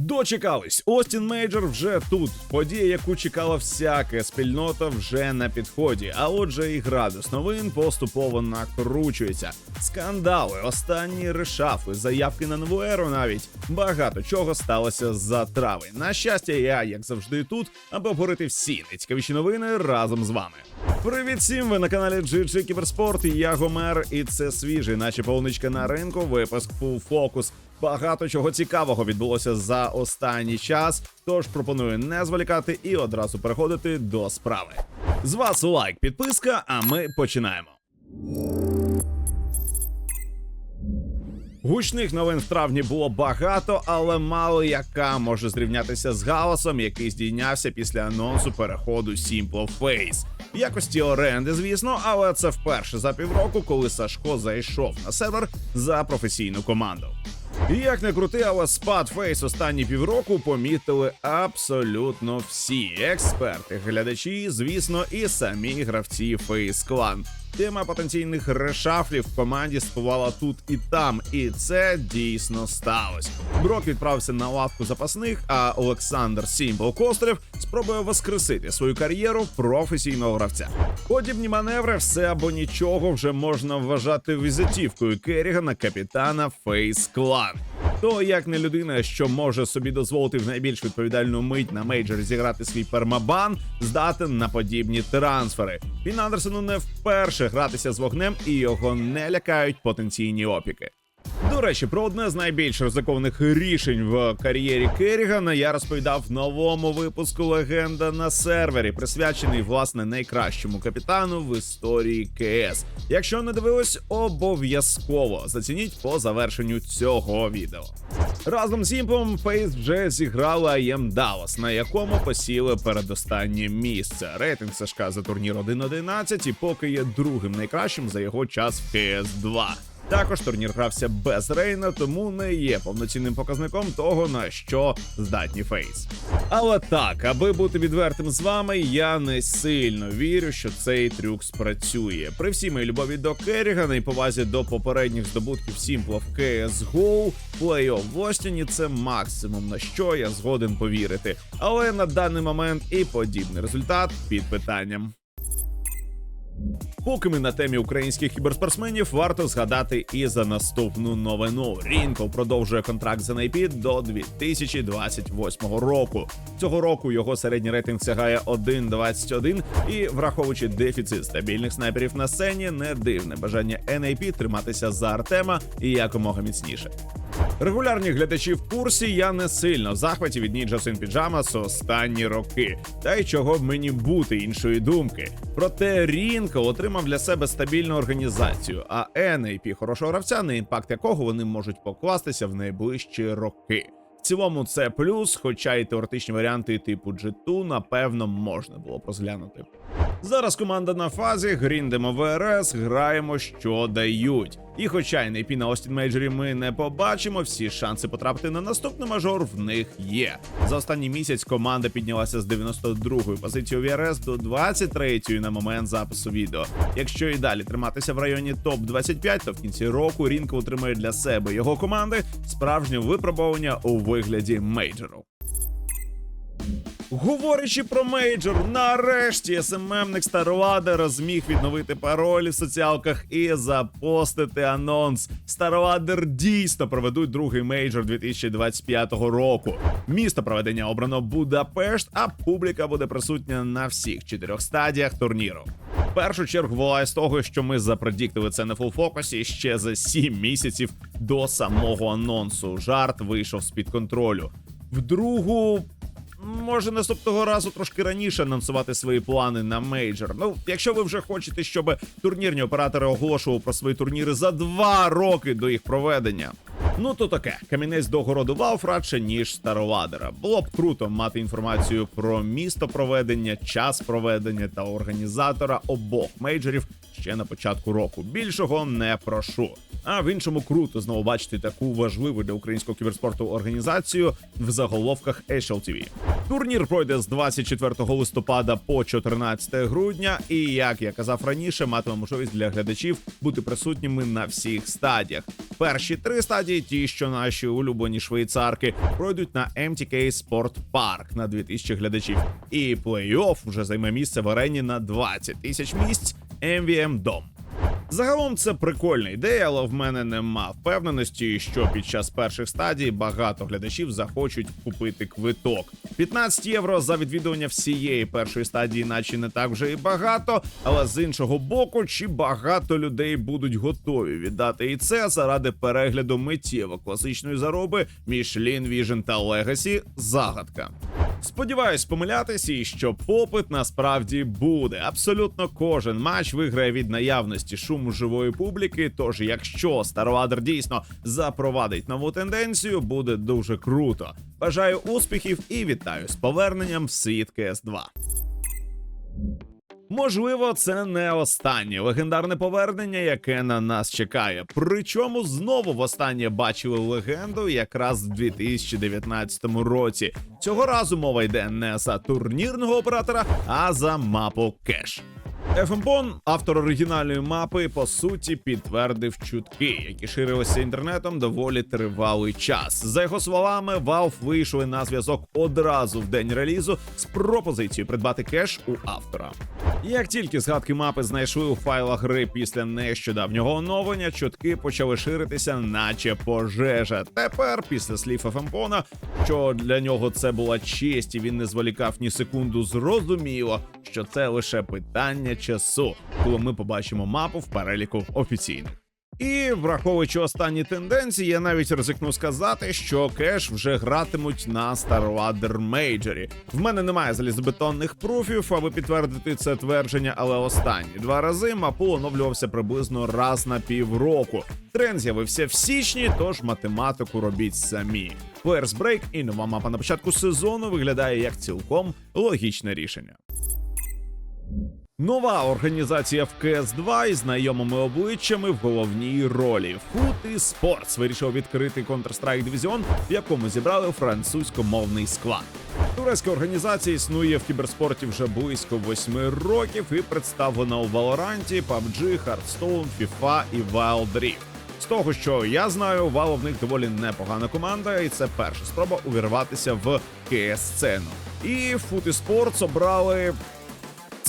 Дочекались. Остін Мейджор вже тут. Подія, яку чекала всяка спільнота, вже на підході. А отже, і градус новин поступово накручується. Скандали, останні решафи, заявки на нову еру навіть багато чого сталося за травень. На щастя, я як завжди тут, аби обговорити всі найцікавіші новини разом з вами. Привіт всім! Ви на каналі GG Кіберспорт. Я Гомер, і це свіжий, наче полуничка на ринку. Випуск Full Focus. Багато чого цікавого відбулося за останній час. Тож пропоную не зволікати і одразу переходити до справи. З вас лайк, підписка, а ми починаємо. Гучних новин в травні було багато, але мало яка може зрівнятися з галасом, який здійнявся після анонсу переходу Simple Face. В якості оренди, звісно, але це вперше за півроку, коли Сашко зайшов на сервер за професійну команду. Як не крути, але спад фейс останні півроку помітили абсолютно всі експерти, глядачі, звісно, і самі гравці Фейс Клан. Тема потенційних решафлів в команді спливала тут і там, і це дійсно сталося. Брок відправився на лавку запасних, а Олександр Сімбл Кострев спробує воскресити свою кар'єру професійного гравця. Подібні маневри все або нічого вже можна вважати візитівкою Керрігана, капітана Фейс Клан. То як не людина, що може собі дозволити в найбільш відповідальну мить на мейджор зіграти свій пермабан, здатен на подібні трансфери. Він Андерсону не вперше гратися з вогнем і його не лякають потенційні опіки. До речі, про одне з найбільш ризикованих рішень в кар'єрі Керрігана я розповідав в новому випуску Легенда на сервері, присвячений власне найкращому капітану в історії КС. Якщо не дивились, обов'язково зацініть по завершенню цього відео. Разом з Імпом Фейс вже зіграла IM Dallas, на якому посіли передостаннє місце. Рейтинг Сашка за турнір 1.11 і поки є другим найкращим за його час в КС 2. Також турнір грався без Рейна, тому не є повноцінним показником того, на що здатні Фейс. Але так, аби бути відвертим з вами, я не сильно вірю, що цей трюк спрацює. При всій моїй любові до Керрігана і повазі до попередніх здобутків Сімпла в CSGO, плей-офф в Остіні це максимум на що я згоден повірити. Але на даний момент і подібний результат під питанням. Поки ми на темі українських кіберспортсменів, варто згадати і за наступну новину. Рінков продовжує контракт з NIP до 2028 року. Цього року його середній рейтинг сягає 1.21 і, враховуючи дефіцит стабільних снайперів на сцені, не дивне бажання NIP триматися за Артема і якомога міцніше. Регулярні глядачі в курсі я не сильно в захваті від Ninja Sin останні роки. Та й чого б мені бути іншої думки. Проте Рінко отримав для себе стабільну організацію, а NAP хорошого гравця, на імпакт якого вони можуть покластися в найближчі роки. В цілому це плюс, хоча й теоретичні варіанти типу G2, напевно, можна було розглянути. Зараз команда на фазі, гріндемо ВРС, граємо, що дають. І хоча й на на Остін Мейджорі ми не побачимо, всі шанси потрапити на наступний мажор в них є. За останній місяць команда піднялася з 92-ї позиції у ВРС до 23-ї на момент запису відео. Якщо і далі триматися в районі топ 25, то в кінці року Рінко отримає для себе його команди справжнє випробування у вигляді мейджору. Говорячи про мейджор, нарешті СММник Старладера зміг відновити паролі в соціалках і запостити анонс. Старладер дійсно проведуть другий мейджор 2025 року. Місто проведення обрано Будапешт, а публіка буде присутня на всіх чотирьох стадіях турніру. Першу чергу волає з того, що ми запродіктили це на фулфокусі ще за 7 місяців до самого анонсу. Жарт вийшов з під контролю. В другу може наступного разу трошки раніше анонсувати свої плани на мейджор. Ну, якщо ви вже хочете, щоб турнірні оператори оголошували про свої турніри за два роки до їх проведення. Ну то таке, камінець до городу Валф радше ніж староладера. Було б круто мати інформацію про місто проведення, час проведення та організатора обох мейджорів ще на початку року. Більшого не прошу. А в іншому круто знову бачити таку важливу для українського кіберспорту організацію в заголовках HLTV. Турнір пройде з 24 листопада по 14 грудня, і як я казав раніше, матиме можливість для глядачів бути присутніми на всіх стадіях. Перші три стадії, ті, що наші улюблені швейцарки, пройдуть на MTK Sport Park на 2000 глядачів. І плей-офф вже займе місце в арені на 20 тисяч місць MVM Дом. Загалом це прикольна ідея, але в мене нема впевненості, що під час перших стадій багато глядачів захочуть купити квиток. 15 євро за відвідування всієї першої стадії, наче не так вже і багато. Але з іншого боку, чи багато людей будуть готові віддати і це заради перегляду миттєво класичної зароби Lean Vision та Legacy – загадка. Сподіваюсь помилятись і що попит насправді буде. Абсолютно кожен матч виграє від наявності шуму живої публіки. Тож, якщо Старвадер дійсно запровадить нову тенденцію, буде дуже круто. Бажаю успіхів і вітаю з поверненням в світ КС 2 Можливо, це не останнє легендарне повернення, яке на нас чекає. Причому знову востаннє бачили легенду якраз в 2019 році. Цього разу мова йде не за турнірного оператора, а за мапу кеш. FMPON, автор оригінальної мапи, по суті, підтвердив чутки, які ширилися інтернетом доволі тривалий час. За його словами, Valve вийшли на зв'язок одразу в день релізу з пропозицією придбати кеш у автора. Як тільки згадки мапи знайшли у файлах гри після нещодавнього оновлення, чутки почали ширитися, наче пожежа. Тепер, після слів Фемпона, що для нього це була честь, і він не зволікав ні секунду, зрозуміло, що це лише питання часу, коли ми побачимо мапу в переліку офіційних. І враховуючи останні тенденції, я навіть ризикну сказати, що кеш вже гратимуть на Starladder Major. В мене немає залізобетонних пруфів, аби підтвердити це твердження, але останні два рази мапу оновлювався приблизно раз на півроку. Тренд з'явився в січні, тож математику робіть самі. Players Break і нова мапа на початку сезону виглядає як цілком логічне рішення. Нова організація в КС 2 із знайомими обличчями в головній ролі. Фут і Спортс вирішив відкрити Counter-Strike Division, в якому зібрали французькомовний склад. Турецька організація існує в кіберспорті вже близько восьми років і представлена у Valorant, PUBG, Hearthstone, FIFA і Wild Rift. З того, що я знаю, Valve в них доволі непогана команда, і це перша спроба увірватися в КС сцену. І і Sports обрали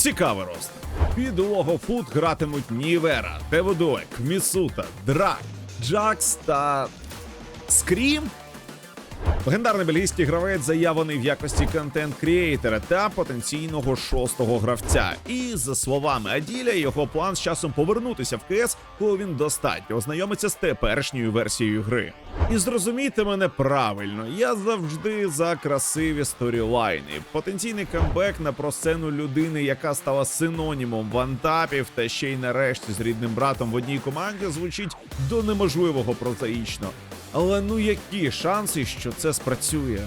Цікавий рост. Під лого фут гратимуть Нівера, Теводоек, Місута, Драк, Джакс та Скрім. Легендарний бельгійський гравець заявлений в якості контент-крієйтера та потенційного шостого гравця. І за словами Аділя, його план з часом повернутися в КС, коли він достатньо ознайомиться з теперішньою версією гри. І зрозумійте мене правильно, я завжди за красиві сторілайни. Потенційний камбек на просцену людини, яка стала синонімом вантапів, та ще й нарешті з рідним братом в одній команді звучить до неможливого прозаїчно. Але ну які шанси, що це спрацює?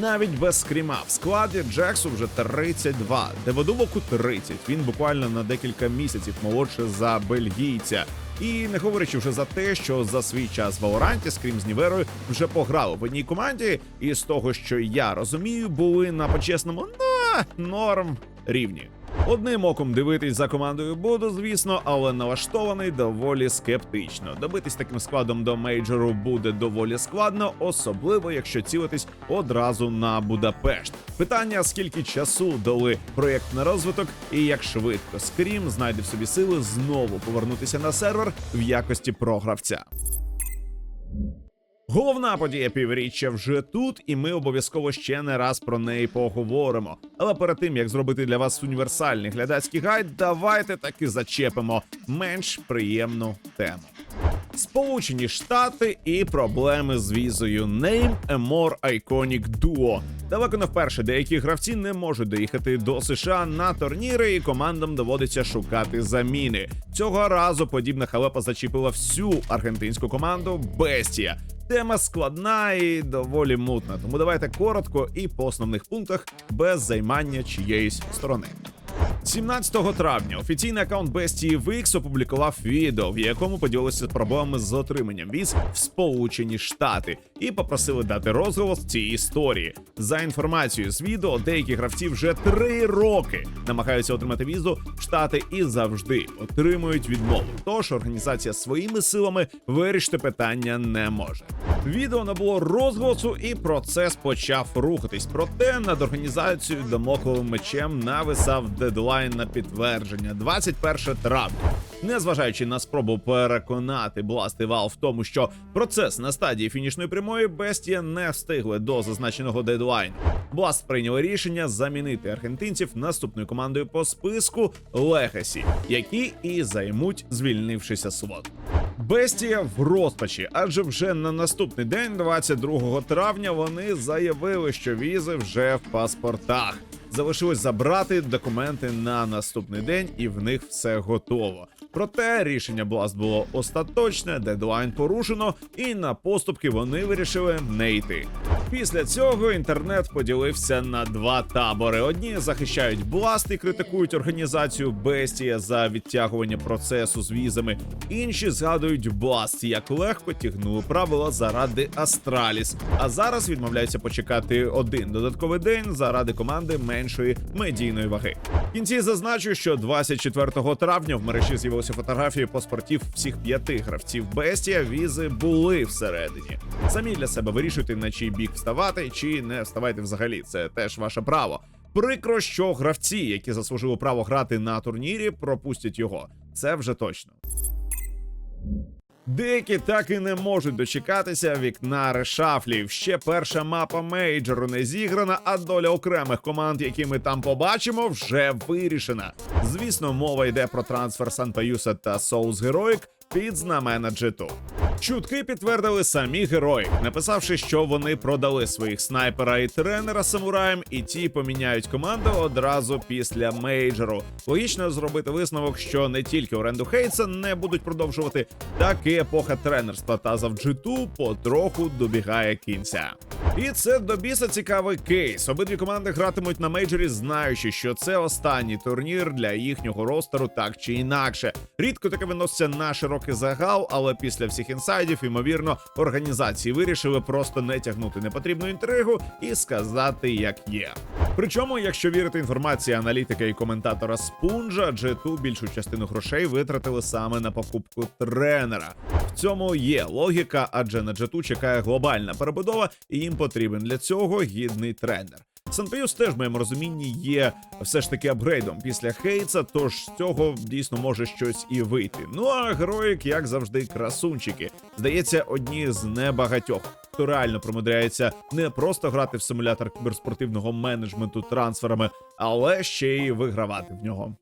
Навіть без скріма в складі Джексу вже 32, Деводубоку 30. Він буквально на декілька місяців молодше за бельгійця. І не говорячи вже за те, що за свій час в Валоранті Скрім з Ніверою вже пограли в одній команді, і з того, що я розумію, були на почесному на норм рівні. Одним оком дивитись за командою буду, звісно, але налаштований доволі скептично. Добитись таким складом до мейджору буде доволі складно, особливо якщо цілитись одразу на Будапешт. Питання: скільки часу дали проєкт на розвиток, і як швидко Скрім знайде в собі сили знову повернутися на сервер в якості програвця. Головна подія півріччя вже тут, і ми обов'язково ще не раз про неї поговоримо. Але перед тим як зробити для вас універсальний глядацький гайд, давайте таки зачепимо менш приємну тему. Сполучені Штати і проблеми з візою Name a more iconic duo. Далеко не вперше деякі гравці не можуть доїхати до США на турніри, і командам доводиться шукати заміни. Цього разу подібна халепа зачепила всю аргентинську команду Бестія. Тема складна і доволі мутна, тому давайте коротко і по основних пунктах без займання чиєїсь сторони. 17 травня офіційний аккаунт Bestie VX опублікував відео, в якому поділилися проблемами з отриманням віз в Сполучені Штати і попросили дати розголос цієї історії. За інформацією з відео, деякі гравці вже три роки намагаються отримати візу в Штати і завжди отримують відмову. Тож організація своїми силами вирішити питання не може. Відео набуло розголосу, і процес почав рухатись. Проте над організацією домокловим мечем нависав дедлайн на підтвердження 21 травня. Незважаючи на спробу переконати Blast і Valve в тому, що процес на стадії фінішної прямої Бестія не встигли до зазначеного дедлайну. Blast прийняли рішення замінити аргентинців наступною командою по списку Legacy, які і займуть звільнившися слот. Бестія в розпачі, адже вже на наступний день, 22 травня, вони заявили, що візи вже в паспортах. Залишилось забрати документи на наступний день, і в них все готово. Проте рішення Blast було остаточне, дедлайн порушено, і на поступки вони вирішили не йти. Після цього інтернет поділився на два табори: одні захищають Blast і критикують організацію Бестія за відтягування процесу з візами, інші згадують Blast, як легко тягнули правила заради Астраліс. А зараз відмовляються почекати один додатковий день заради команди меншої медійної ваги. В кінці зазначу, що 24 травня в мережі з'явилися фотографії паспортів всіх п'яти гравців Бестія. Візи були всередині. Самі для себе вирішуйте, на чий бік вставати чи не вставайте взагалі. Це теж ваше право. Прикро, що гравці, які заслужили право грати на турнірі, пропустять його. Це вже точно. Деякі так і не можуть дочекатися вікна решафлів. Ще перша мапа мейджору не зіграна, а доля окремих команд, які ми там побачимо, вже вирішена. Звісно, мова йде про трансфер Санпаюса та Souls Heroic під знамена G2. Чутки підтвердили самі герої, написавши, що вони продали своїх снайпера і тренера самураєм, і ті поміняють команду одразу після мейджору. Логічно зробити висновок, що не тільки оренду Хейтса не будуть продовжувати, так і епоха тренерства та завджиту потроху добігає кінця. І це до біса цікавий кейс. Обидві команди гратимуть на мейджорі, знаючи, що це останній турнір для їхнього ростеру, так чи інакше. Рідко таке виноситься на широкий загал, але після всіх інсайдів, ймовірно, організації вирішили просто не тягнути непотрібну інтригу і сказати, як є. Причому, якщо вірити інформації аналітика і коментатора Спунжа, G2 більшу частину грошей витратили саме на покупку тренера. В цьому є логіка, адже на G2 чекає глобальна перебудова, і їм потрібен для цього гідний тренер. Санпеюс теж в моєму розумінні є все ж таки апгрейдом після Хейтса, тож з цього дійсно може щось і вийти. Ну а героїк, як завжди, красунчики. Здається, одні з небагатьох, хто реально промудряється не просто грати в симулятор кіберспортивного менеджменту трансферами, але ще й вигравати в нього.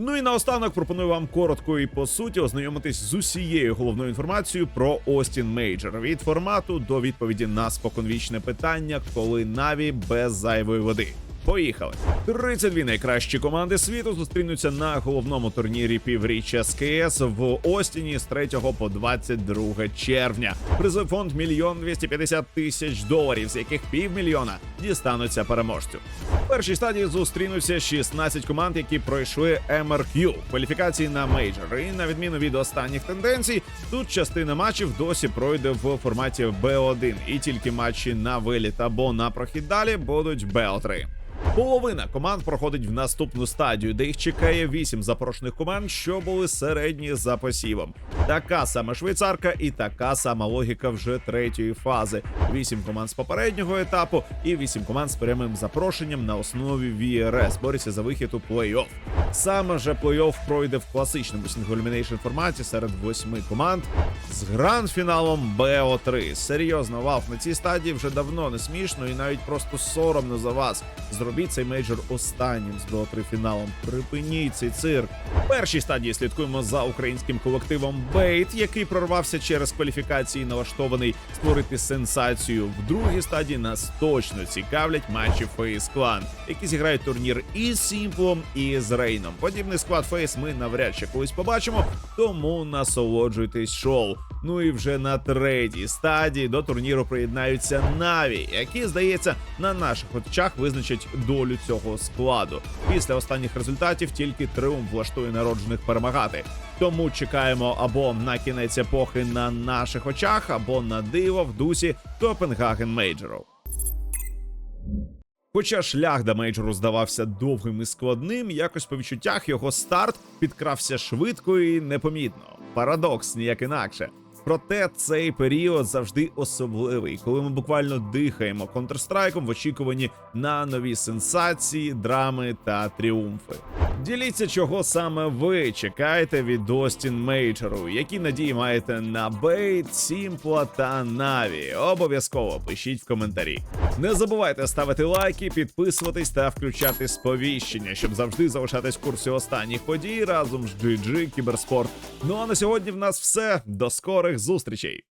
Ну і наостанок пропоную вам коротко і по суті ознайомитись з усією головною інформацією про Остін Мейджор від формату до відповіді на споконвічне питання, коли Наві без зайвої води. Поїхали. 32 найкращі команди світу зустрінуться на головному турнірі півріччя з в Остіні з 3 по 22 червня. Призовий фонд мільйон 250 тисяч доларів, з яких півмільйона дістануться переможцю. В першій стадії зустрінуться 16 команд, які пройшли MRQ кваліфікації на мейджор. І на відміну від останніх тенденцій, тут частина матчів досі пройде в форматі B1, і тільки матчі на виліт або на прохід далі будуть BO3. Половина команд проходить в наступну стадію, де їх чекає вісім запрошених команд, що були середні за посівом. Така сама швейцарка і така сама логіка вже третьої фази. Вісім команд з попереднього етапу і вісім команд з прямим запрошенням на основі VRS борються за вихід у плей-офф. Саме же плей-офф пройде в класичному Elimination форматі серед восьми команд з гранд-фіналом BO3. Серйозно, Valve на цій стадії вже давно не смішно і навіть просто соромно за вас. Зробіть цей мейджор останнім з BO3 фіналом. Припиніть цей цирк. В першій стадії слідкуємо за українським колективом Бейт, який прорвався через кваліфікації, налаштований створити сенсацію. В другій стадії нас точно цікавлять матчі Фейс Клан, які зіграють турнір і з Сімплом, і з Рейном. Подібний склад Фейс ми навряд чи колись побачимо, тому насолоджуйтесь шоу. Ну і вже на третій стадії до турніру приєднаються Наві, які, здається, на наших очах визначать долю цього складу. Після останніх результатів тільки триумф влаштує народжених перемагати. Тому чекаємо або на кінець епохи на наших очах, або на диво в дусі Копенгаген Мейджору. Хоча шлях до мейджору здавався довгим і складним, якось по відчуттях його старт підкрався швидко і непомітно. Парадокс ніяк інакше. Проте цей період завжди особливий, коли ми буквально дихаємо Counter-Strike в очікуванні на нові сенсації, драми та тріумфи. Діліться, чого саме ви чекаєте від Остін Мейджору, які надії маєте на Бейт, Сімпла та Наві. Обов'язково пишіть в коментарі. Не забувайте ставити лайки, підписуватись та включати сповіщення, щоб завжди залишатись в курсі останніх подій разом з GG Кіберспорт. Ну а на сьогодні в нас все. До скорих зустрічей!